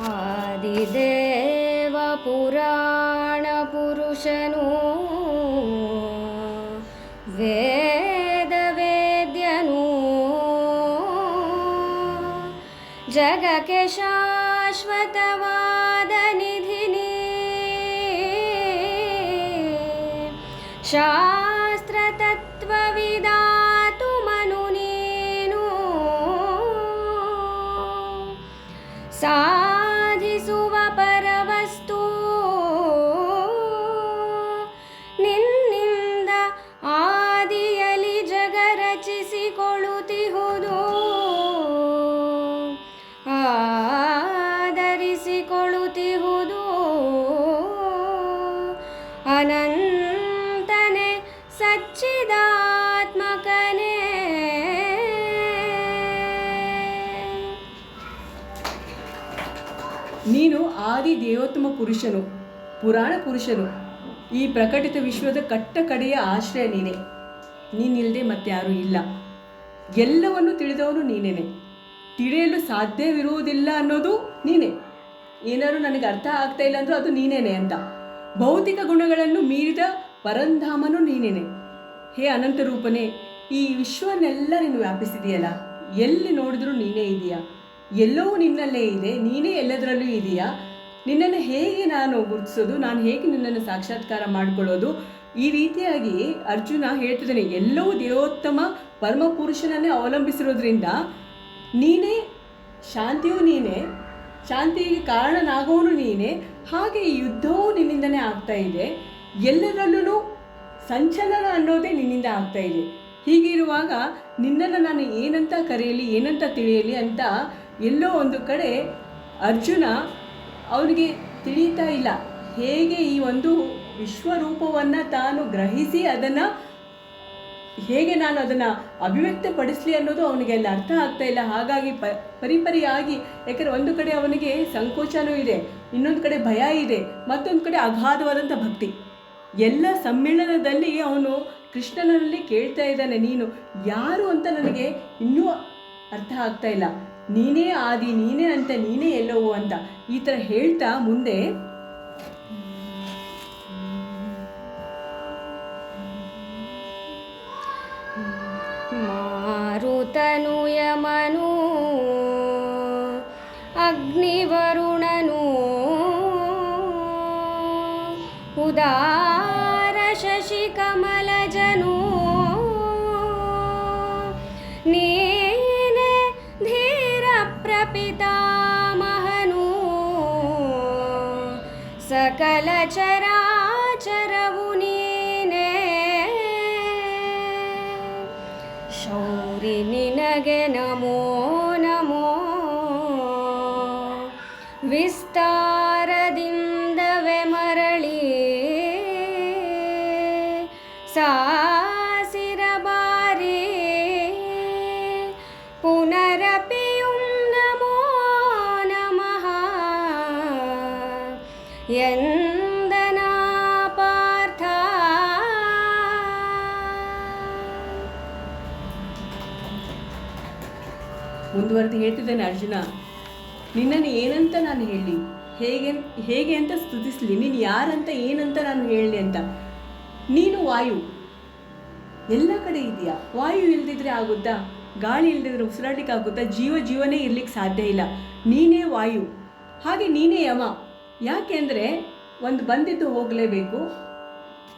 आदिदेवपुराणपुरुषनु वेदवेद्यनु वेदवेद्य जगके शाश्वतवादनिधिनि शा ಪುರುಷನು ಪುರಾಣ ಪುರುಷನು ಈ ಪ್ರಕಟಿತ ವಿಶ್ವದ ಕಟ್ಟ ಕಡೆಯ ಆಶ್ರಯ ನೀನೆ. ನೀನಿಲ್ಲದೆ ಮತ್ತಾರೂ ಇಲ್ಲ. ಎಲ್ಲವನ್ನು ತಿಳಿದವನು ನೀನೇನೆ. ತಿಳಿಯಲು ಸಾಧ್ಯವಿರುವುದಿಲ್ಲ ಅನ್ನೋದು ನೀನೇ. ಏನಾದ್ರು ನನಗೆ ಅರ್ಥ ಆಗ್ತಾ ಇಲ್ಲ ಅಂದ್ರೂ ಅದು ನೀನೇನೆ ಅಂತ. ಭೌತಿಕ ಗುಣಗಳನ್ನು ಮೀರಿದ ಪರಂಧಾಮನು ನೀನೇನೆ. ಹೇ ಅನಂತ ರೂಪನೇ, ಈ ವಿಶ್ವನೆಲ್ಲ ನೀನು ವ್ಯಾಪಿಸಿದೆಯಲ್ಲ? ಎಲ್ಲಿ ನೋಡಿದ್ರೂ ನೀನೇ ಇದೆಯಾ? ಎಲ್ಲವೂ ನಿನ್ನಲ್ಲೇ ಇದೆ, ನೀನೇ ಎಲ್ಲದರಲ್ಲೂ ಇದೆಯಾ? ನಿನ್ನನ್ನು ಹೇಗೆ ನಾನು ಗುರುತಿಸೋದು? ನಾನು ಹೇಗೆ ನಿನ್ನನ್ನು ಸಾಕ್ಷಾತ್ಕಾರ ಮಾಡಿಕೊಳ್ಳೋದು? ಈ ರೀತಿಯಾಗಿ ಅರ್ಜುನ ಹೇಳ್ತಿದ್ದಾನೆ ಎಲ್ಲವೂ ದೇವೋತ್ತಮ ಪರಮ ಪುರುಷನನ್ನೇ ಅವಲಂಬಿಸಿರೋದ್ರಿಂದ ನೀನೇ ಶಾಂತಿಯೂ ನೀನೇ, ಶಾಂತಿಗೆ ಕಾರಣನಾಗೋನು ನೀನೇ, ಹಾಗೆ ಯುದ್ಧವೂ ನಿನ್ನಿಂದನೇ ಆಗ್ತಾ ಇದೆ. ಎಲ್ಲರಲ್ಲೂ ಸಂಚಲನ ಅನ್ನೋದೇ ನಿನ್ನಿಂದ ಆಗ್ತಾ ಇದೆ. ಹೀಗಿರುವಾಗ ನಿನ್ನನ್ನು ನಾನು ಏನಂತ ಕರೆಯಲಿ, ಏನಂತ ತಿಳಿಯಲಿ ಅಂತ ಎಲ್ಲೋ ಒಂದು ಕಡೆ ಅರ್ಜುನ ಅವನಿಗೆ ತಿಳಿತಾ ಇಲ್ಲ. ಹೇಗೆ ಈ ಒಂದು ವಿಶ್ವರೂಪವನ್ನು ತಾನು ಗ್ರಹಿಸಿ ಅದನ್ನು ಹೇಗೆ ನಾನು ಅದನ್ನು ಅಭಿವ್ಯಕ್ತಪಡಿಸಲಿ ಅನ್ನೋದು ಅವನಿಗೆ ಅಲ್ಲಿ ಅರ್ಥ ಆಗ್ತಾ ಇಲ್ಲ. ಹಾಗಾಗಿ ಪ, ಪರಿಪರಿಯಾಗಿ ಯಾಕಂದರೆ ಒಂದು ಕಡೆ ಅವನಿಗೆ ಸಂಕೋಚನೂ ಇದೆ, ಇನ್ನೊಂದು ಕಡೆ ಭಯ ಇದೆ, ಮತ್ತೊಂದು ಕಡೆ ಅಗಾಧವಾದಂಥ ಭಕ್ತಿ. ಎಲ್ಲ ಸಮ್ಮೇಳನದಲ್ಲಿ ಅವನು ಕೃಷ್ಣನಲ್ಲಿ ಕೇಳ್ತಾ ಇದ್ದಾನೆ, ನೀನು ಯಾರು ಅಂತ ನನಗೆ ಇನ್ನೂ ಅರ್ಥ ಆಗ್ತಾ ಇಲ್ಲ. ನೀನೇ ಆದಿ, ನೀನೇ ಅಂತ, ನೀನೇ ಎಲ್ಲವೋ ಅಂತ ಈ ಥರ ಹೇಳ್ತಾ ಮುಂದೆ ಮಾರುತನು ಯಮನು, ಅಗ್ನಿವರುಣನು ಉದಾರ ಶೌರಿ ನಿನಗೆ ಹೇಳ್ತಿದ್ದಾನೆ ಅರ್ಜುನ. ನಿನ್ನನ್ನು ಏನಂತ ನಾನು ಹೇಳಿ? ಹೇಗೆ ಹೇಗೆ ಅಂತ ಸ್ತುತಿಸ್ಲಿ. ನೀನು ಯಾರಂತ ಏನಂತ ನಾನು ಹೇಳಲಿ ಅಂತ. ನೀನು ವಾಯು. ಎಲ್ಲ ಕಡೆ ಇದೆಯಾ ವಾಯು ಇಲ್ದಿದ್ರೆ ಆಗುತ್ತಾ? ಗಾಳಿ ಇಲ್ದಿದ್ರೆ ಉಸಿರಾಡ್ಲಿಕ್ಕೆ ಆಗುತ್ತಾ? ಜೀವ ಜೀವನೇ ಇರ್ಲಿಕ್ಕೆ ಸಾಧ್ಯ ಇಲ್ಲ. ನೀನೇ ವಾಯು. ಹಾಗೆ ನೀನೇ ಯಮ. ಯಾಕೆ ಅಂದರೆ ಒಂದು ಬಂದಿದ್ದು ಹೋಗಲೇಬೇಕು.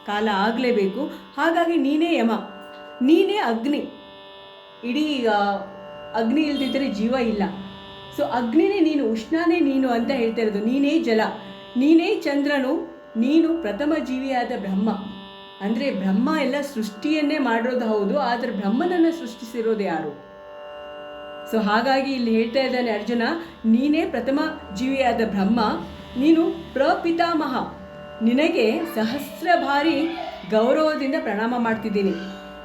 ಕಾಲ ಆಗಲೇಬೇಕು. ಹಾಗಾಗಿ ನೀನೇ ಯಮ. ನೀನೇ ಅಗ್ನಿ. ಇಡೀ ಅಗ್ನಿ ಇಲ್ದಿದ್ದರೆ ಜೀವ ಇಲ್ಲ. ಸೊ ಅಗ್ನಿನೇ ನೀನು, ಉಷ್ಣನೇ ನೀನು ಅಂತ ಹೇಳ್ತಾ ಇರೋದು. ನೀನೇ ಜಲ. ನೀನೇ ಚಂದ್ರನು. ನೀನು ಪ್ರಥಮ ಜೀವಿಯಾದ ಬ್ರಹ್ಮ. ಅಂದರೆ ಬ್ರಹ್ಮ ಎಲ್ಲ ಸೃಷ್ಟಿಯನ್ನೇ ಮಾಡಿರೋದು ಹೌದು, ಆದರೆ ಬ್ರಹ್ಮನನ್ನು ಸೃಷ್ಟಿಸಿರೋದು ಯಾರು? ಸೊ ಹಾಗಾಗಿ ಇಲ್ಲಿ ಹೇಳ್ತಾ ಇದ್ದಾನೆ ಅರ್ಜುನ, ನೀನೇ ಪ್ರಥಮ ಜೀವಿಯಾದ ಬ್ರಹ್ಮ. ನೀನು ಪ್ರಪಿತಾಮಹ. ನಿನಗೆ ಸಹಸ್ರ ಬಾರಿ ಗೌರವದಿಂದ ಪ್ರಣಾಮ ಮಾಡ್ತಿದ್ದೀನಿ.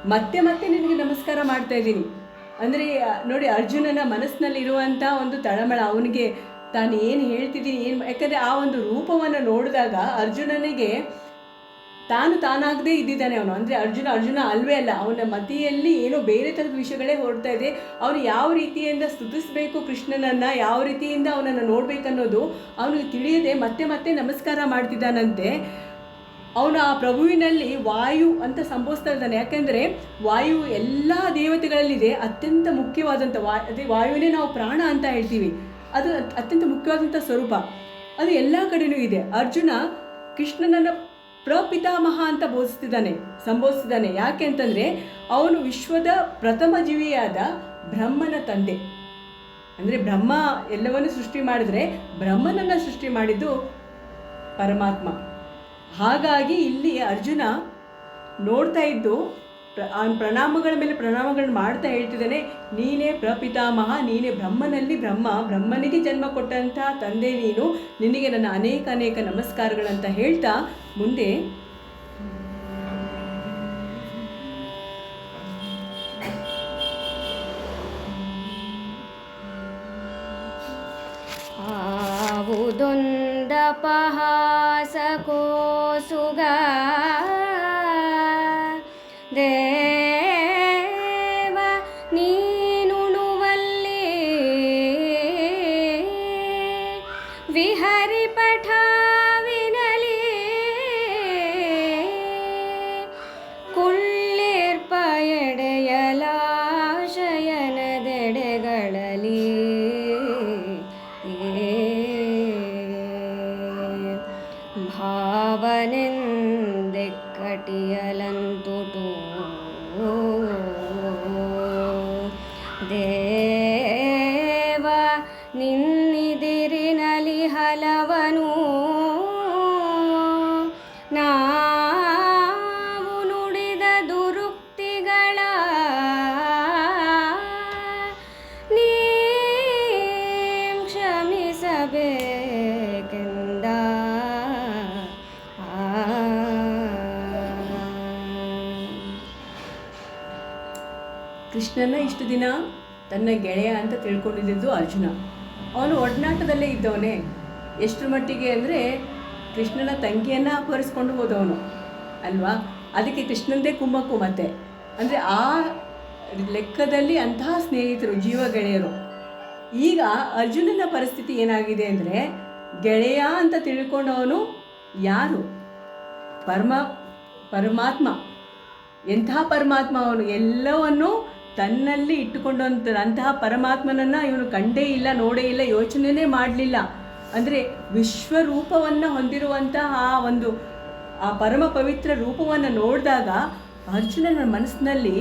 ಮತ್ತೆ ಮತ್ತೆ ನಿನಗೆ ನಮಸ್ಕಾರ ಮಾಡ್ತಾ ಇದ್ದೀನಿ. ಅಂದರೆ, ನೋಡಿ ಅರ್ಜುನನ ಮನಸ್ಸಿನಲ್ಲಿರುವಂಥ ಒಂದು ತಳಮಳ, ಅವನಿಗೆ ತಾನು ಏನು ಹೇಳ್ತಿದ್ದೀನಿ ಏನು ಯಾಕಂದರೆ ಆ ಒಂದು ರೂಪವನ್ನು ನೋಡಿದಾಗ ಅರ್ಜುನನಿಗೆ ತಾನು ತಾನಾಗದೇ ಇದ್ದಿದ್ದಾನೆ ಅವನು. ಅಂದರೆ ಅರ್ಜುನ ಅರ್ಜುನ ಅಲ್ವೇ ಅಲ್ಲ, ಅವನ ಮತಿಯಲ್ಲಿ ಏನೋ ಬೇರೆ ಥರದ ವಿಷಯಗಳೇ ಹೊರಡ್ತಾ ಇದೆ. ಅವನು ಯಾವ ರೀತಿಯಿಂದ ಸ್ತುತಿಸಬೇಕು ಕೃಷ್ಣನನ್ನು, ಯಾವ ರೀತಿಯಿಂದ ಅವನನ್ನು ನೋಡಬೇಕನ್ನೋದು ಅವನಿಗೆ ತಿಳಿಯದೆ ಮತ್ತೆ ಮತ್ತೆ ನಮಸ್ಕಾರ ಮಾಡ್ತಿದ್ದಾನಂತೆ. ಅವನು ಆ ಪ್ರಭುವಿನಲ್ಲಿ ವಾಯು ಅಂತ ಸಂಬೋಧಿಸ್ತಾ ಇದ್ದಾನೆ. ಯಾಕೆಂದರೆ ವಾಯು ಎಲ್ಲ ದೇವತೆಗಳಲ್ಲಿದೆ, ಅತ್ಯಂತ ಮುಖ್ಯವಾದಂಥ ವಾ, ಅದೇ ನಾವು ಪ್ರಾಣ ಅಂತ ಹೇಳ್ತೀವಿ. ಅದು ಅತ್ಯಂತ ಮುಖ್ಯವಾದಂಥ ಸ್ವರೂಪ. ಅದು ಎಲ್ಲ ಕಡೆಯೂ ಇದೆ. ಅರ್ಜುನ ಕೃಷ್ಣನನ್ನು ಪ್ರಪಿತಾಮಹ ಅಂತ ಬೋಧಿಸ್ತಿದ್ದಾನೆ ಸಂಬೋಧಿಸ್ತಿದ್ದಾನೆ ಯಾಕೆ ಅಂತಂದರೆ ಅವನು ವಿಶ್ವದ ಪ್ರಥಮ ಜೀವಿಯಾದ ಬ್ರಹ್ಮನ ತಂದೆ. ಅಂದರೆ ಬ್ರಹ್ಮ ಎಲ್ಲವನ್ನು ಸೃಷ್ಟಿ ಮಾಡಿದರೆ ಬ್ರಹ್ಮನನ್ನು ಸೃಷ್ಟಿ ಮಾಡಿದ್ದು ಪರಮಾತ್ಮ. ಹಾಗಾಗಿ ಇಲ್ಲಿ ಅರ್ಜುನ ನೋಡ್ತಾ ಇದ್ದು, ಪ್ರ- ಪ್ರಣಾಮಗಳ ಮೇಲೆ ಪ್ರಣಾಮಗಳನ್ನ ಮಾಡ್ತಾ ಹೇಳ್ತಿದ್ದಾನೆ, ನೀನೇ ಪ್ರಪಿತಾಮಹ, ನೀನೇ ಬ್ರಹ್ಮನಲ್ಲಿ ಬ್ರಹ್ಮ, ಬ್ರಹ್ಮನಿಗೆ ಜನ್ಮ ಕೊಟ್ಟಂತಹ ತಂದೆ ನೀನು, ನಿನಗೆ ನನ್ನ ಅನೇಕ ಅನೇಕ ನಮಸ್ಕಾರಗಳಂತ ಹೇಳ್ತಾ ಮುಂದೆ अपहासको सुगा ಕೃಷ್ಣನ ಇಷ್ಟು ದಿನ ತನ್ನ ಗೆಳೆಯ ಅಂತ ತಿಳ್ಕೊಂಡಿದ್ದು ಅರ್ಜುನ. ಅವನು ಒಡನಾಟದಲ್ಲೇ ಇದ್ದವನೇ. ಎಷ್ಟರ ಮಟ್ಟಿಗೆ ಅಂದರೆ ಕೃಷ್ಣನ ತಂಗಿಯನ್ನು ಅಪಹರಿಸ್ಕೊಂಡು ಹೋದವನು, ಅಲ್ವಾ? ಅದಕ್ಕೆ ಕೃಷ್ಣಂದೇ ಕುಮ್ಮಕ್ಕು ಮತ್ತೆ. ಅಂದರೆ ಆ ಲೆಕ್ಕದಲ್ಲಿ ಅಂತಹ ಸ್ನೇಹಿತರು, ಜೀವ ಗೆಳೆಯರು. ಈಗ ಅರ್ಜುನನ ಪರಿಸ್ಥಿತಿ ಏನಾಗಿದೆ ಅಂದರೆ ಗೆಳೆಯ ಅಂತ ತಿಳ್ಕೊಂಡವನು ಯಾರು? ಪರಮ, ಪರಮಾತ್ಮ. ಎಂಥ ಪರಮಾತ್ಮ ಅವನು? ಎಲ್ಲವನ್ನು ತನ್ನಲ್ಲಿ ಇಟ್ಟುಕೊಂಡಂತ ಅಂತಹ ಪರಮಾತ್ಮನನ್ನು ಇವನು ಕಂಡೇ ಇಲ್ಲ, ನೋಡೇ ಇಲ್ಲ, ಯೋಚನೆನೇ ಮಾಡಲಿಲ್ಲ. ಅಂದರೆ ವಿಶ್ವರೂಪವನ್ನು ಹೊಂದಿರುವಂತಹ ಆ ಒಂದು ಆ ಪರಮ ಪವಿತ್ರ ರೂಪವನ್ನು ನೋಡಿದಾಗ ಅರ್ಜುನನ ಮನಸ್ಸಿನಲ್ಲಿ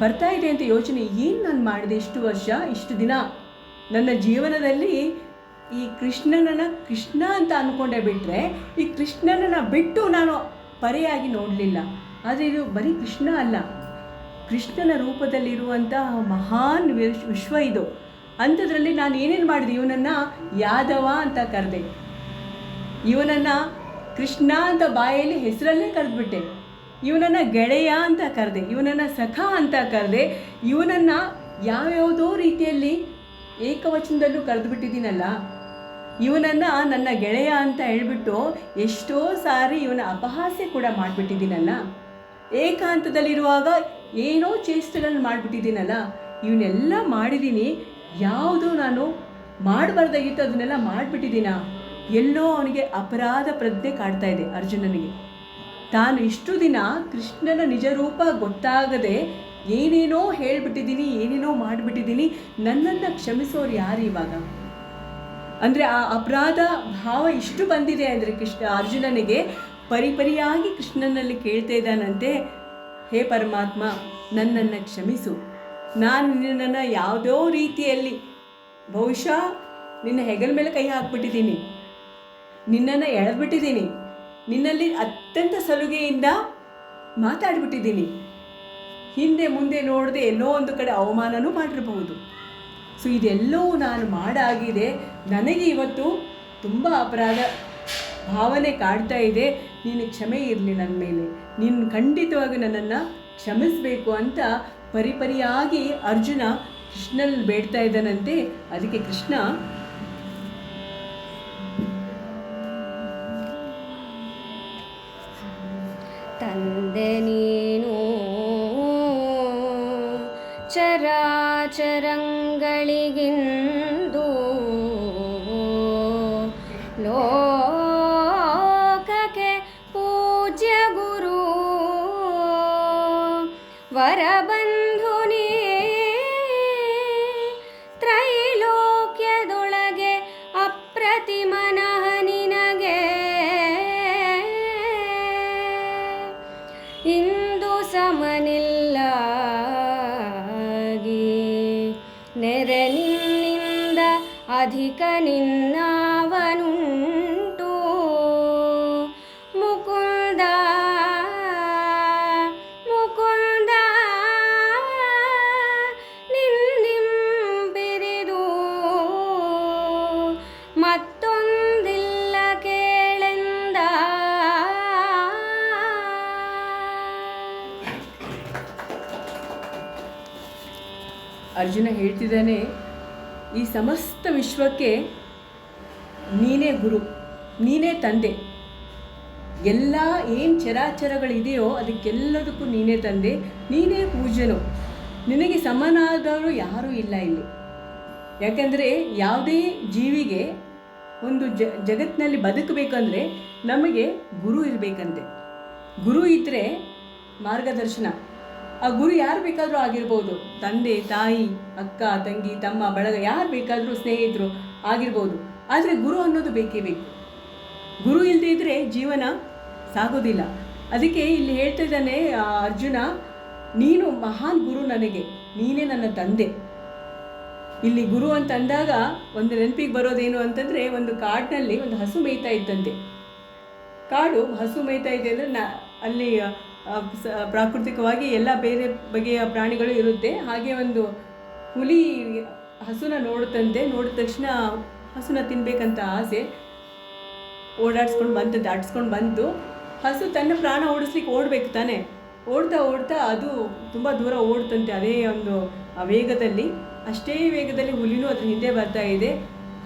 ಬರ್ತಾ ಇದೆ ಅಂತ ಯೋಚನೆ, ಏನು ನಾನು ಮಾಡಿದೆ ಇಷ್ಟು ವರ್ಷ, ಇಷ್ಟು ದಿನ? ನನ್ನ ಜೀವನದಲ್ಲಿ ಈ ಕೃಷ್ಣನನ್ನ ಕೃಷ್ಣ ಅಂತ ಅಂದ್ಕೊಂಡೆ ಬಿಟ್ಟರೆ ಈ ಕೃಷ್ಣನನ್ನ ಬಿಟ್ಟು ನಾನು ಪರೆಯಾಗಿ ನೋಡಲಿಲ್ಲ. ಆದರೆ ಇದು ಬರೀ ಕೃಷ್ಣ ಅಲ್ಲ. ಕೃಷ್ಣನ ರೂಪದಲ್ಲಿರುವಂತಹ ಮಹಾನ್ ವಿಶ್- ವಿಶ್ವ ಇದು. ಅಂಥದ್ರಲ್ಲಿ ನಾನು ಏನೇನು ಮಾಡಿದೆ? ಇವನನ್ನು ಯಾದವ ಅಂತ ಕರೆದೆ. ಇವನನ್ನು ಕೃಷ್ಣ ಅಂತ ಬಾಯಲ್ಲಿ ಹೆಸರಲ್ಲೇ ಕರೆದ್ಬಿಟ್ಟೆ. ಇವನನ್ನು ಗೆಳೆಯ ಅಂತ ಕರೆದೆ. ಇವನನ್ನು ಸಖ ಅಂತ ಕರೆದೆ. ಇವನನ್ನು ಯಾವ್ಯಾವುದೋ ರೀತಿಯಲ್ಲಿ ಏಕವಚನದಲ್ಲೂ ಕರೆದುಬಿಟ್ಟಿದ್ದೀನಲ್ಲ. ಇವನನ್ನು ನನ್ನ ಗೆಳೆಯ ಅಂತ ಹೇಳ್ಬಿಟ್ಟು ಎಷ್ಟೋ ಸಾರಿ ಇವನ ಅಪಹಾಸ್ಯ ಕೂಡ ಮಾಡಿಬಿಟ್ಟಿದ್ದೀನಲ್ಲ. ಏಕಾಂತದಲ್ಲಿರುವಾಗ ಏನೋ ಚೇಷ್ಟೆಗಳನ್ನ ಮಾಡಿಬಿಟ್ಟಿದ್ದೀನಲ್ಲ ಇವನ್ನೆಲ್ಲ ಮಾಡಿದ್ದೀನಿ ಯಾವುದು ನಾನು ಮಾಡಬಾರ್ದಾಗಿತ್ತು ಅದನ್ನೆಲ್ಲ ಮಾಡಿಬಿಟ್ಟಿದ್ದೀನ, ಎಲ್ಲೋ ಅವನಿಗೆ ಅಪರಾಧ ಪ್ರಜ್ಞೆ ಕಾಡ್ತಾ ಇದೆ ಅರ್ಜುನನಿಗೆ. ತಾನು ಇಷ್ಟು ದಿನ ಕೃಷ್ಣನ ನಿಜ ರೂಪ ಗೊತ್ತಾಗದೆ ಏನೇನೋ ಹೇಳ್ಬಿಟ್ಟಿದ್ದೀನಿ, ಏನೇನೋ ಮಾಡಿಬಿಟ್ಟಿದ್ದೀನಿ, ನನ್ನನ್ನು ಕ್ಷಮಿಸೋರು ಯಾರು ಇವಾಗ? ಅಂದರೆ ಆ ಅಪರಾಧ ಭಾವ ಇಷ್ಟು ಬಂದಿದೆ ಅಂದರೆ ಕೃಷ್ಣ ಅರ್ಜುನನಿಗೆ ಪರಿಪರಿಯಾಗಿ ಕೃಷ್ಣನಲ್ಲಿ ಕೇಳ್ತಾ ಇದ್ದಾನಂತೆ ಹೇ ಪರಮಾತ್ಮ, ನನ್ನನ್ನು ಕ್ಷಮಿಸು. ನಾನು ನಿನ್ನನ್ನು ಯಾವುದೋ ರೀತಿಯಲ್ಲಿ, ಬಹುಶಃ ನಿನ್ನ ಹೆಗಲ ಮೇಲೆ ಕೈ ಹಾಕ್ಬಿಟ್ಟಿದ್ದೀನಿ. ನಿನ್ನನ್ನು ಎಳೆದ್ಬಿಟ್ಟಿದ್ದೀನಿ. ನಿನ್ನಲ್ಲಿ ಅತ್ಯಂತ ಸಲುಗೆಯಿಂದ ಮಾತಾಡ್ಬಿಟ್ಟಿದ್ದೀನಿ. ಹಿಂದೆ ಮುಂದೆ ನೋಡದೆ ಎಲ್ಲೋ ಒಂದು ಕಡೆ ಅವಮಾನನೂ ಮಾಡಿರಬಹುದು. ಸೊ, ಇದೆಲ್ಲವೂ ನಾನು ಮಾಡಾಗಿದೆ. ನನಗೆ ಇವತ್ತು ತುಂಬ ಅಪರಾಧ. ಭಾವನೆ ಕಾಡ್ತಾ ಇದೆ, ನೀನು ಕ್ಷಮೆ ಇರಲಿ ನನ್ನ ಮೇಲೆ. ನೀನು ಖಂಡಿತವಾಗಿ ನನ್ನನ್ನು ಕ್ಷಮಿಸಬೇಕು ಅಂತ ಪರಿಪರಿಯಾಗಿ ಅರ್ಜುನ ಕೃಷ್ಣನಲ್ಲಿ ಬೇಡ್ತಾ ಇದ್ದಾನಂತೆ. ಅದಕ್ಕೆ ಕೃಷ್ಣ ಅಧಿಕ ನಿನ್ನಾವನುಂಟು. ಮುಕುಂದ ಮುಕುಂದ ನಿಂದಿಂಬಿರಿದು. ಮತ್ತೊಂದಿಲ್ಲ ಕೇಳೆಂದ. ಅರ್ಜುನ ಹೇಳ್ತಿದ್ದಾನೆ ಈ ಸಮಸ್ತ ವಿಶ್ವಕ್ಕೆ ನೀನೇ ಗುರು, ನೀನೇ ತಂದೆ. ಎಲ್ಲ ಏನು ಚರಾಚರಗಳಿದೆಯೋ ಅದಕ್ಕೆಲ್ಲದಕ್ಕೂ ನೀನೇ ತಂದೆ, ನೀನೇ ಪೂಜ್ಯನು. ನಿನಗೆ ಸಮನಾದವರು ಯಾರೂ ಇಲ್ಲ ಇಲ್ಲಿ. ಯಾಕಂದರೆ ಯಾವುದೇ ಜೀವಿಗೆ ಒಂದು ಜ, ಜಗತ್ತಿನಲ್ಲಿ ಬದುಕಬೇಕಂದ್ರೆ ನಮಗೆ ಗುರು ಇರಬೇಕಂತೆ. ಗುರು ಇದ್ದರೆ ಮಾರ್ಗದರ್ಶನ. ಆ ಗುರು ಯಾರು ಬೇಕಾದರೂ ಆಗಿರ್ಬೋದು. ತಂದೆ, ತಾಯಿ, ಅಕ್ಕ, ತಂಗಿ, ತಮ್ಮ, ಬಳಗ ಯಾರು ಬೇಕಾದರೂ ಸ್ನೇಹಿತರು ಆಗಿರ್ಬೋದು. ಆದರೆ ಗುರು ಅನ್ನೋದು ಬೇಕೇ ಬೇಕು. ಗುರು ಇಲ್ಲದೆ ಇದ್ದರೆ ಜೀವನ ಸಾಗೋದಿಲ್ಲ. ಅದಕ್ಕೆ ಇಲ್ಲಿ ಹೇಳ್ತಾ ಇದ್ದಾನೆ ಅರ್ಜುನ, ನೀನು ಮಹಾನ್ ಗುರು ನನಗೆ, ನೀನೇ ನನ್ನ ತಂದೆ. ಇಲ್ಲಿ ಗುರು ಅಂತ ಅಂದಾಗ ಒಂದು ನೆನಪಿಗೆ ಬರೋದೇನು ಅಂತಂದರೆ ಒಂದು ಕಾಡಿನಲ್ಲಿ ಒಂದು ಹಸು ಮೇಯ್ತಾ ಇದ್ದಂತೆ. ಕಾಡು ಹಸು ಮೇಯ್ತಾ ಇದೆ ಅಂದರೆ ನಾ ಅಲ್ಲಿ ಪ್ರಾಕೃತಿಕವಾಗಿ ಎಲ್ಲ ಬೇರೆ ಬಗೆಯ ಪ್ರಾಣಿಗಳು ಇರುತ್ತೆ. ಹಾಗೆ ಒಂದು ಹುಲಿ ಹಸುನ ನೋಡುತ್ತಂತೆ, ನೋಡಿದ ತಕ್ಷಣ ಹಸುನ ತಿನ್ಬೇಕಂತ ಆಸೆ. ಓಡಾಡಿಸ್ಕೊಂಡು ಬಂತು, ದಾಟಿಸ್ಕೊಂಡು ಬಂತು. ಹಸು ತನ್ನ ಪ್ರಾಣ ಓಡಿಸ್ಲಿಕ್ಕೆ ಓಡ್ಬೇಕು ತಾನೆ. ಓಡ್ತಾ ಓಡ್ತಾ ಅದು ತುಂಬ ದೂರ ಓಡ್ತಂತೆ ಅದೇ ಒಂದು ವೇಗದಲ್ಲಿ. ಅಷ್ಟೇ ವೇಗದಲ್ಲಿ ಹುಲಿನೂ ಅದ್ರ ಹಿಂದೆ ಬರ್ತಾ ಇದೆ.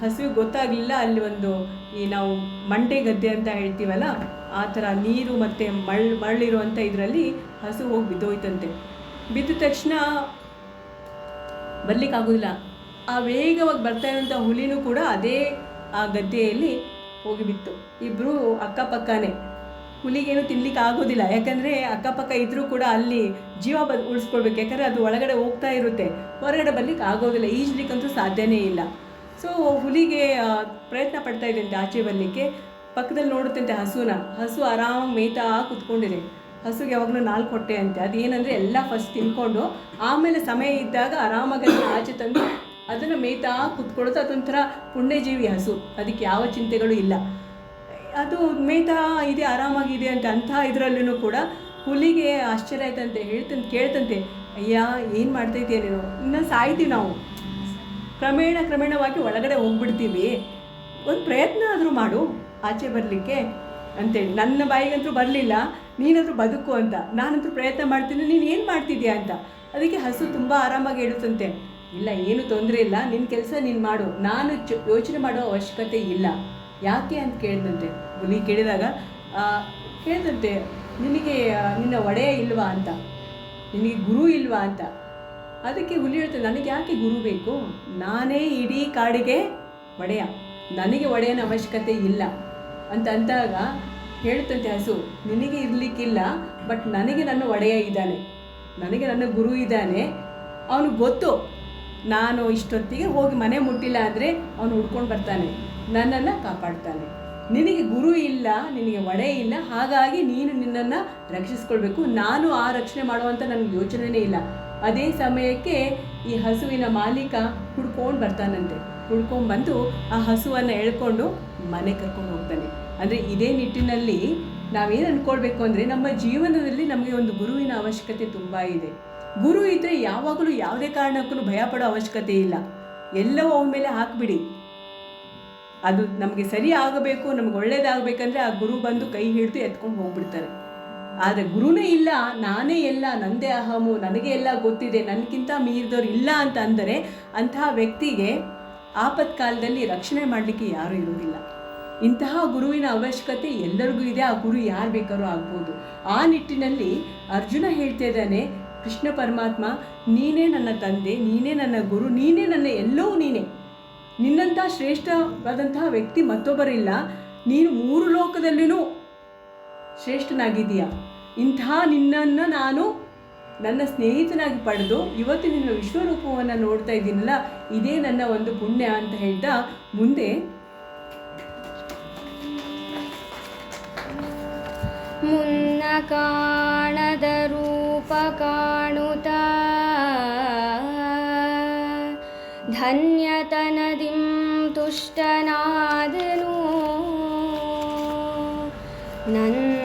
ಹಸುವಿಗೆ ಗೊತ್ತಾಗಲಿಲ್ಲ, ಅಲ್ಲಿ ಒಂದು ಈ ನಾವು ಮಂಟೆ ಗದ್ದೆ ಅಂತ ಹೇಳ್ತೀವಲ್ಲ, ಆ ಥರ ನೀರು ಮತ್ತು ಮಳ್, ಮರಳಿರುವಂಥ ಇದರಲ್ಲಿ ಹಸು ಹೋಗಿ ಬಿದ್ದೋಯ್ತಂತೆ. ಬಿದ್ದ ತಕ್ಷಣ ಬರ್ಲಿಕ್ಕಾಗೋದಿಲ್ಲ. ಆ ವೇಗವಾಗಿ ಬರ್ತಾ ಇರುವಂಥ ಹುಲಿನೂ ಕೂಡ ಅದೇ ಆ ಗದ್ದೆಯಲ್ಲಿ ಹೋಗಿ ಬಿತ್ತು. ಇಬ್ಬರು ಅಕ್ಕಪಕ್ಕನೇ. ಹುಲಿಗೇನು ತಿನ್ಲಿಕ್ಕೆ ಆಗೋದಿಲ್ಲ ಯಾಕಂದರೆ ಅಕ್ಕಪಕ್ಕ ಇದ್ದರೂ ಕೂಡ ಅಲ್ಲಿ ಜೀವ ಬದ್, ಉಳಿಸ್ಕೊಳ್ಬೇಕು. ಯಾಕಂದರೆ ಅದು ಒಳಗಡೆ ಹೋಗ್ತಾ ಇರುತ್ತೆ. ಹೊರಗಡೆ ಬರ್ಲಿಕ್ಕೆ ಆಗೋದಿಲ್ಲ ಈಜ್ಲಿಕ್ಕಂತೂ ಸಾಧ್ಯನೇ ಇಲ್ಲ. ಸೊ ಹುಲಿಗೆ ಪ್ರಯತ್ನ ಪಡ್ತಾ ಇದ್ದಂತೆ ಆಚೆ ಬರಲಿಕ್ಕೆ. ಪಕ್ಕದಲ್ಲಿ ನೋಡುತ್ತಂತೆ ಹಸುನ. ಹಸು ಆರಾಮಾಗಿ ಮೇಯ್ತಾ ಕುತ್ಕೊಂಡಿದೆ. ಹಸುಗೆ ಯಾವಾಗಲೂ ನಾಲ್ಕು ಹೊಟ್ಟೆ ಅಂತೆ. ಅದೇನಂದರೆ ಎಲ್ಲ ಫಸ್ಟ್ ತಿನ್ಕೊಂಡು, ಆಮೇಲೆ ಸಮಯ ಇದ್ದಾಗ ಆರಾಮಾಗಿ ಆಚೆ ತಂದು ಅದನ್ನು ಮೇಯ್ತಾ ಕುತ್ಕೊಳ್ಳೋದು ಅದೊಂಥರ ಪುಣ್ಯಜೀವಿ ಹಸು. ಅದಕ್ಕೆ ಯಾವ ಚಿಂತೆಗಳು ಇಲ್ಲ. ಅದು ಮೇಯ್ತಾ ಇದೆ ಆರಾಮಾಗಿದೆ ಅಂತ ಅಂಥ ಇದರಲ್ಲೂ ಕೂಡ ಹುಲಿಗೆ ಆಶ್ಚರ್ಯ ಆಯ್ತಂತೆ, ಹೇಳ್ತಂತೆ, ಕೇಳ್ತಂತೆ, ಅಯ್ಯ, ಏನು ಮಾಡ್ತಾ ಇದೆಯಾ ನೀನು? ಇನ್ನು ಸಾಯ್ತೀವಿ ನಾವು. ಕ್ರಮೇಣ ಕ್ರಮೇಣವಾಗಿ ಒಳಗಡೆ ಹೋಗ್ಬಿಡ್ತೀವಿ. ಒಂದು ಪ್ರಯತ್ನ ಆದರೂ ಮಾಡು. ಆಚೆ ಬರಲಿಕ್ಕೆ ಅಂತೇಳಿ. ನನ್ನ ಬಾಯಿಗಂತೂ ಬರಲಿಲ್ಲ. ನೀನಾದರೂ ಬದುಕು ಅಂತ. ನಾನಂತೂ ಪ್ರಯತ್ನ ಮಾಡ್ತೀನಿ. ನೀನು ಏನು ಮಾಡ್ತಿದ್ಯಾ ಅಂತ. ಅದಕ್ಕೆ ಹಸು ತುಂಬ ಆರಾಮಾಗಿ ಹೇಳುತ್ತಂತೆ ಇಲ್ಲ, ಏನು ತೊಂದರೆ ಇಲ್ಲ. ನಿನ್ನ ಕೆಲಸ ನೀನು ಮಾಡು. ನಾನು ಚ, ಯೋಚನೆ ಮಾಡೋ ಅವಶ್ಯಕತೆ ಇಲ್ಲ. ಯಾಕೆ ಅಂತ ಕೇಳಿದಂತೆ ಹುಲಿ ಕೇಳಿದಾಗ ಕೇಳಿದಂತೆ ನಿನಗೆ, ನಿನ್ನ ಒಡೆಯ ಇಲ್ವಾ ಅಂತ. ನಿನಗೆ ಗುರು ಇಲ್ವಾ ಅಂತ. ಅದಕ್ಕೆ ಹುಲಿ ಹೇಳ್ತದೆ ನನಗೆ ಯಾಕೆ ಗುರು ಬೇಕು? ನಾನೇ ಇಡೀ ಕಾಡಿಗೆ ಒಡೆಯ. ನನಗೆ ಒಡೆಯನ ಅವಶ್ಯಕತೆ ಇಲ್ಲ. ಅಂತ ಅಂದಾಗ ಹೇಳ್ತಂತೆ ಹಸು, ನಿನಗೆ ಇರಲಿಕ್ಕಿಲ್ಲ ಬಟ್ ನನಗೆ ನನ್ನ ಒಡೆಯ ಇದ್ದಾನೆ. ನನಗೆ ನನ್ನ ಗುರು ಇದ್ದಾನೆ. ಅವನು ಗೊತ್ತು. ನಾನು ಇಷ್ಟೊತ್ತಿಗೆ ಹೋಗಿ ಮನೆ ಮುಟ್ಟಿಲ್ಲ ಅಂದರೆ ಅವನು ಹುಡ್ಕೊಂಡು ಬರ್ತಾನೆ. ನನ್ನನ್ನು ಕಾಪಾಡ್ತಾನೆ. ನಿನಗೆ ಗುರು ಇಲ್ಲ, ನಿನಗೆ ಒಡೆ ಇಲ್ಲ, ಹಾಗಾಗಿ ನೀನು ನಿನ್ನನ್ನು ರಕ್ಷಿಸ್ಕೊಳ್ಬೇಕು. ನಾನು ಆ ರಕ್ಷಣೆ ಮಾಡುವಂಥ ನನಗೆ ಯೋಚನೆನೇ ಇಲ್ಲ. ಅದೇ ಸಮಯಕ್ಕೆ ಈ ಹಸುವಿನ ಮಾಲೀಕ ಹುಡ್ಕೊಂಡು ಬರ್ತಾನಂತೆ. ಹುಡ್ಕೊಂಡು ಬಂದು ಆ ಹಸುವನ್ನು ಎಳ್ಕೊಂಡು ಮನೆ ಕರ್ಕೊಂಡು ಹೋಗ್ತಾನೆ. ಅಂದರೆ ಇದೇ ನಿಟ್ಟಿನಲ್ಲಿ ನಾವೇನು ಅಂದ್ಕೊಳ್ಬೇಕು ಅಂದರೆ ನಮ್ಮ ಜೀವನದಲ್ಲಿ ನಮಗೆ ಒಂದು ಗುರುವಿನ ಅವಶ್ಯಕತೆ ತುಂಬ ಇದೆ. ಗುರು ಇದ್ದರೆ ಯಾವಾಗಲೂ ಯಾವುದೇ ಕಾರಣಕ್ಕೂ ಭಯ ಪಡೋ ಅವಶ್ಯಕತೆ ಇಲ್ಲ. ಎಲ್ಲವೂ ಅವನ ಮೇಲೆ ಹಾಕ್ಬಿಡಿ. ಅದು ನಮಗೆ ಸರಿ ಆಗಬೇಕು, ನಮ್ಗೆ ಒಳ್ಳೇದಾಗಬೇಕಂದ್ರೆ ಆ ಗುರು ಬಂದು ಕೈ ಹಿಡಿದು ಎತ್ಕೊಂಡು ಹೋಗ್ಬಿಡ್ತಾರೆ. ಆದರೆ ಗುರುನೇ ಇಲ್ಲ, ನಾನೇ ಎಲ್ಲ, ನಂದೇ ಅಹಮು, ನನಗೆ ಎಲ್ಲ ಗೊತ್ತಿದೆ ನನಗಿಂತ ಮೀರಿದವ್ರು ಇಲ್ಲ ಅಂತ ಅಂದರೆ ಅಂತಹ ವ್ಯಕ್ತಿಗೆ ಆಪತ್ಕಾಲದಲ್ಲಿ ರಕ್ಷಣೆ ಮಾಡಲಿಕ್ಕೆ ಯಾರೂ ಇರುವುದಿಲ್ಲ. ಇಂತಹ ಗುರುವಿನ ಅವಶ್ಯಕತೆ ಎಲ್ಲರಿಗೂ ಇದೆ, ಆ ಗುರು ಯಾರು ಬೇಕಾದ್ರೂ ಆಗ್ಬೋದು. ಆ ನಿಟ್ಟಿನಲ್ಲಿ ಅರ್ಜುನ ಹೇಳ್ತಾ ಇದ್ದಾನೆ, ಕೃಷ್ಣ ಪರಮಾತ್ಮ, ನೀನೇ ನನ್ನ ತಂದೆ, ನೀನೇ ನನ್ನ ಗುರು, ನೀನೇ ನನ್ನ ಎಲ್ಲವೂ ನೀನೇ. ನಿನ್ನಂಥ ಶ್ರೇಷ್ಠವಾದಂತಹ ವ್ಯಕ್ತಿ ಮತ್ತೊಬ್ಬರಿಲ್ಲ. ನೀನು ಮೂರು ಲೋಕದಲ್ಲಿನೂ ಶ್ರೇಷ್ಠನಾಗಿದೀಯ ಇಂತಹ ನಿನ್ನನ್ನು ನಾನು ನನ್ನ ಸ್ನೇಹಿತನಾಗಿ ಪಡೆದು ಇವತ್ತು ನಿನ್ನ ವಿಶ್ವರೂಪವನ್ನು ನೋಡ್ತಾ ಇದ್ದೀನಲ್ಲ, ಇದೇ ನನ್ನ ಒಂದು ಪುಣ್ಯ ಅಂತ ಹೇಳ್ತಾ ಮುಂದೆ ಮುನ್ನ ಕಾಣದ ರೂಪ ಕಾಣುತ್ತ ಧನ್ಯತನದಿಂ ತುಷ್ಟನಾದನು. ನನ್ನ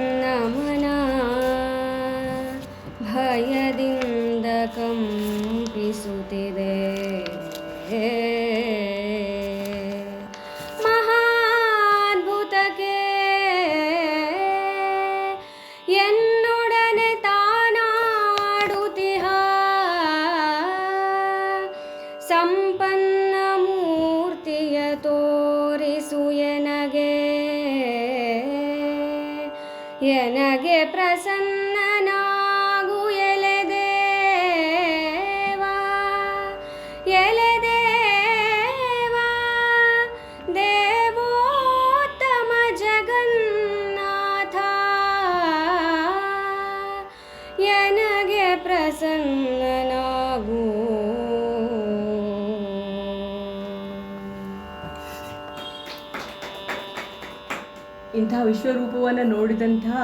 ವಿಶ್ವರೂಪವನ್ನು ನೋಡಿದಂತಹ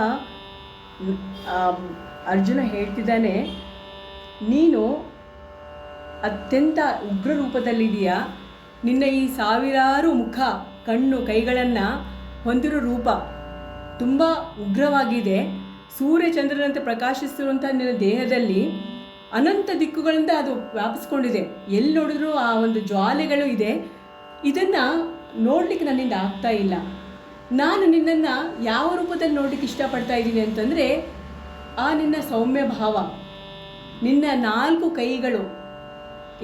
ಅರ್ಜುನ ಹೇಳ್ತಿದ್ದಾನೆ, ನೀನು ಅತ್ಯಂತ ಉಗ್ರ ರೂಪದಲ್ಲಿದೆಯಾ ನಿನ್ನ ಈ ಸಾವಿರಾರು ಮುಖ, ಕಣ್ಣು, ಕೈಗಳನ್ನು ಹೊಂದಿರೋ ರೂಪ ತುಂಬ ಉಗ್ರವಾಗಿದೆ. ಸೂರ್ಯ ಚಂದ್ರನಂತೆ ಪ್ರಕಾಶಿಸಿರುವಂಥ ನಿನ್ನ ದೇಹದಲ್ಲಿ ಅನಂತ ದಿಕ್ಕುಗಳಿಂದ ಅದು ವ್ಯಾಪಿಸ್ಕೊಂಡಿದೆ. ಎಲ್ಲಿ ನೋಡಿದ್ರೂ ಆ ಒಂದು ಜ್ವಾಲೆಗಳು ಇದೆ. ಇದನ್ನು ನೋಡಲಿಕ್ಕೆ ನನ್ನಿಂದ ಆಗ್ತಾ ಇಲ್ಲ. ನಾನು ನಿನ್ನನ್ನು ಯಾವ ರೂಪದಲ್ಲಿ ನೋಡಲಿಕ್ಕೆ ಇಷ್ಟಪಡ್ತಾ ಇದ್ದೀನಿ ಅಂತಂದರೆ, ಆ ನಿನ್ನ ಸೌಮ್ಯ ಭಾವ, ನಿನ್ನ ನಾಲ್ಕು ಕೈಗಳು,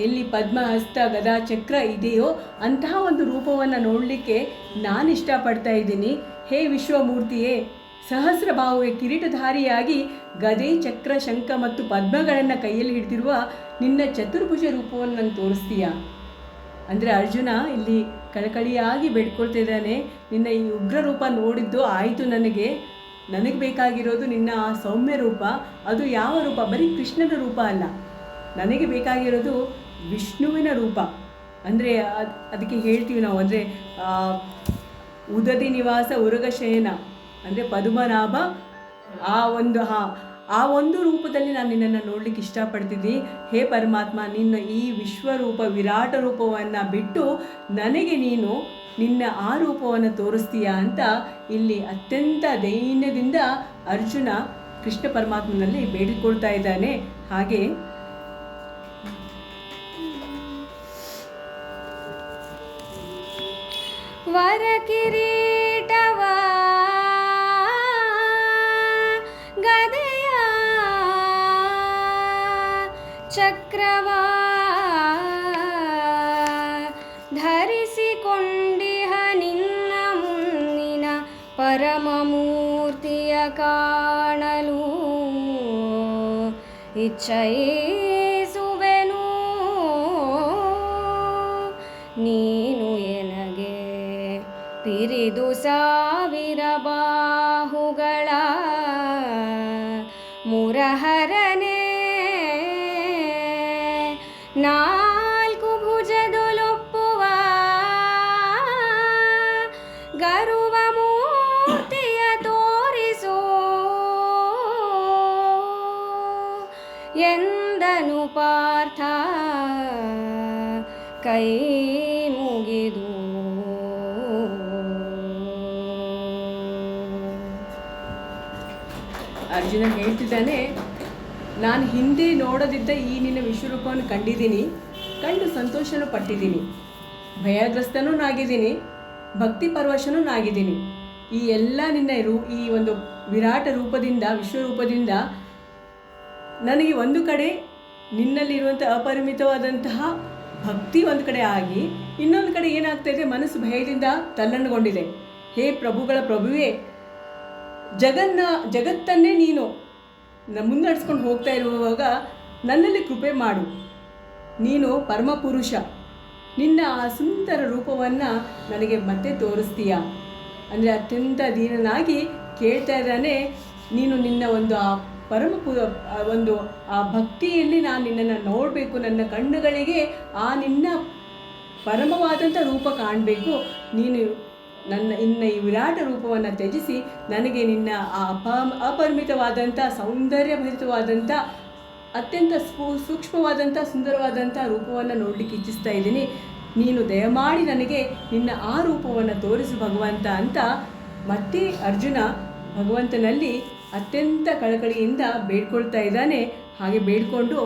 ಎಲ್ಲಿ ಪದ್ಮ, ಹಸ್ತ, ಗದಾ, ಚಕ್ರ ಇದೆಯೋ ಅಂತಹ ಒಂದು ರೂಪವನ್ನು ನೋಡಲಿಕ್ಕೆ ನಾನು ಇಷ್ಟಪಡ್ತಾ ಇದ್ದೀನಿ. ಹೇ ವಿಶ್ವಮೂರ್ತಿಯೇ, ಸಹಸ್ರ ಭಾವವೆ ಕಿರೀಟಧಾರಿಯಾಗಿ ಗದೆ, ಚಕ್ರ, ಶಂಖ ಮತ್ತು ಪದ್ಮಗಳನ್ನು ಕೈಯಲ್ಲಿ ಹಿಡಿದಿರುವ ನಿನ್ನ ಚತುರ್ಭುಜ ರೂಪವನ್ನು ನಾನು ತೋರಿಸ್ತೀಯಾ? ಅಂದರೆ ಅರ್ಜುನ ಇಲ್ಲಿ ಕಳಕಳಿಯಾಗಿ ಬೇಡ್ಕೊಳ್ತಾ ಇದ್ದಾನೆ. ನಿನ್ನ ಈ ಉಗ್ರ ರೂಪ ನೋಡಿದ್ದು ಆಯಿತು ನನಗೆ. ನನಗೆ ಬೇಕಾಗಿರೋದು ನಿನ್ನ ಆ ಸೌಮ್ಯ ರೂಪ. ಅದು ಯಾವ ರೂಪ? ಬರೀ ಕೃಷ್ಣನ ರೂಪ ಅಲ್ಲ. ನನಗೆ ಬೇಕಾಗಿರೋದು ವಿಷ್ಣುವಿನ ರೂಪ. ಅಂದರೆ ಅದಕ್ಕೆ ಹೇಳ್ತೀವಿ ನಾವು. ಅಂದರೆ ಉದದಿ ನಿವಾಸ ಉರಗ ಶಯನ ಅಂದರೆ ಪದ್ಮನಾಭ ಆ ಒಂದು, ಹಾ ಆ ಒಂದು ರೂಪದಲ್ಲಿ ನಾನು ನಿನ್ನನ್ನು ನೋಡಲಿಕ್ಕೆ ಇಷ್ಟಪಡ್ತಿದ್ದೀನಿ ಹೇ ಪರಮಾತ್ಮ, ನಿನ್ನ ಈ ವಿಶ್ವರೂಪ ವಿರಾಟ ರೂಪವನ್ನು ಬಿಟ್ಟು ನನಗೆ ನೀನು ನಿನ್ನ ಆ ರೂಪವನ್ನು ತೋರಿಸ್ತೀಯಾ ಅಂತ ಇಲ್ಲಿ ಅತ್ಯಂತ ದೈನ್ಯದಿಂದ ಅರ್ಜುನ ಕೃಷ್ಣ ಪರಮಾತ್ಮನಲ್ಲಿ ಬೇಡಿಕೊಳ್ತಾ ಇದ್ದಾನೆ. ಹಾಗೆ ವರ ಚಕ್ರವ ಧರಿಸಿಕೊಂಡಿಹ ನಿನ್ನ ಮುನ್ನಿನ ಪರಮ ಮೂರ್ತಿಯ ಕಾಣಲು. ಇಚ್ಛಯಿಸುವೆನು ನೀನು ಎನಗೆ ಪಿರಿದು ಸಾವಿರ ಬಾಹುಗಳ ನಾನು ಹಿಂದೆ ನೋಡದಿದ್ದ ಈ ನಿನ್ನ ವಿಶ್ವರೂಪವನ್ನು ಕಂಡಿದ್ದೀನಿ. ಕಂಡು ಸಂತೋಷನೂ ಪಟ್ಟಿದ್ದೀನಿ. ಭಯಗ್ರಸ್ತನೂ ನಾಗಿದ್ದೀನಿ. ಭಕ್ತಿ ಪರವಶನೂ ನಾಗಿದ್ದೀನಿ. ಈ ಎಲ್ಲ ನಿನ್ನ ರೂ, ಈ ಒಂದು ವಿರಾಟ ರೂಪದಿಂದ, ವಿಶ್ವರೂಪದಿಂದ ನನಗೆ ಒಂದು ಕಡೆ ನಿನ್ನಲ್ಲಿರುವಂಥ ಅಪರಿಮಿತವಾದಂತಹ ಭಕ್ತಿ ಒಂದು ಕಡೆ ಆಗಿ, ಇನ್ನೊಂದು ಕಡೆ ಏನಾಗ್ತಾ ಇದೆ, ಮನಸ್ಸು ಭಯದಿಂದ ತಲ್ಲಣಗೊಂಡಿದೆ ಹೇ ಪ್ರಭುಗಳ ಪ್ರಭುವೇ, ಜಗನ್ನ, ಜಗತ್ತನ್ನೇ ನೀನು ಮುನ್ನಡೆಸ್ಕೊಂಡು ಹೋಗ್ತಾ ಇರುವಾಗ ನನ್ನಲ್ಲಿ ಕೃಪೆ ಮಾಡು. ನೀನು ಪರಮಪುರುಷ. ನಿನ್ನ ಆ ಸುಂದರ ರೂಪವನ್ನು ನನಗೆ ಮತ್ತೆ ತೋರಿಸ್ತೀಯ? ಅಂದರೆ ಅತ್ಯಂತ ದೀನನಾಗಿ ಕೇಳ್ತಾ ಇದ್ದಾನೆ, ನೀನು ನಿನ್ನ ಒಂದು ಆ ಪರಮಪು ಒಂದು ಆ ಭಕ್ತಿಯಲ್ಲಿ ನಾನು ನಿನ್ನನ್ನು ನೋಡಬೇಕು, ನನ್ನ ಕಣ್ಣುಗಳಿಗೆ ಆ ನಿನ್ನ ಪರಮವಾದಂಥ ರೂಪ ಕಾಣಬೇಕು. ನೀನು ನನ್ನ ಇನ್ನ ಈ ವಿರಾಟ ರೂಪವನ್ನು ತ್ಯಜಿಸಿ ನನಗೆ ನಿನ್ನ ಆ ಅಪ ಅಪರಿಮಿತವಾದಂಥ ಸೌಂದರ್ಯಭರಿತವಾದಂಥ ಅತ್ಯಂತ ಸ್ಫೂ ಸೂಕ್ಷ್ಮವಾದಂಥ ಸುಂದರವಾದಂಥ ರೂಪವನ್ನು ನೋಡಲಿಕ್ಕೆ ಇಚ್ಛಿಸ್ತಾ ಇದ್ದೀನಿ. ನೀನು ದಯಮಾಡಿ ನನಗೆ ನಿನ್ನ ಆ ರೂಪವನ್ನು ತೋರಿಸು ಭಗವಂತ ಅಂತ ಮತ್ತೆ ಅರ್ಜುನ ಭಗವಂತನಲ್ಲಿ ಅತ್ಯಂತ ಕಳಕಳಿಯಿಂದ ಬೇಡ್ಕೊಳ್ತಾ ಇದ್ದಾನೆ. ಹಾಗೆ ಬೇಡ್ಕೊಂಡು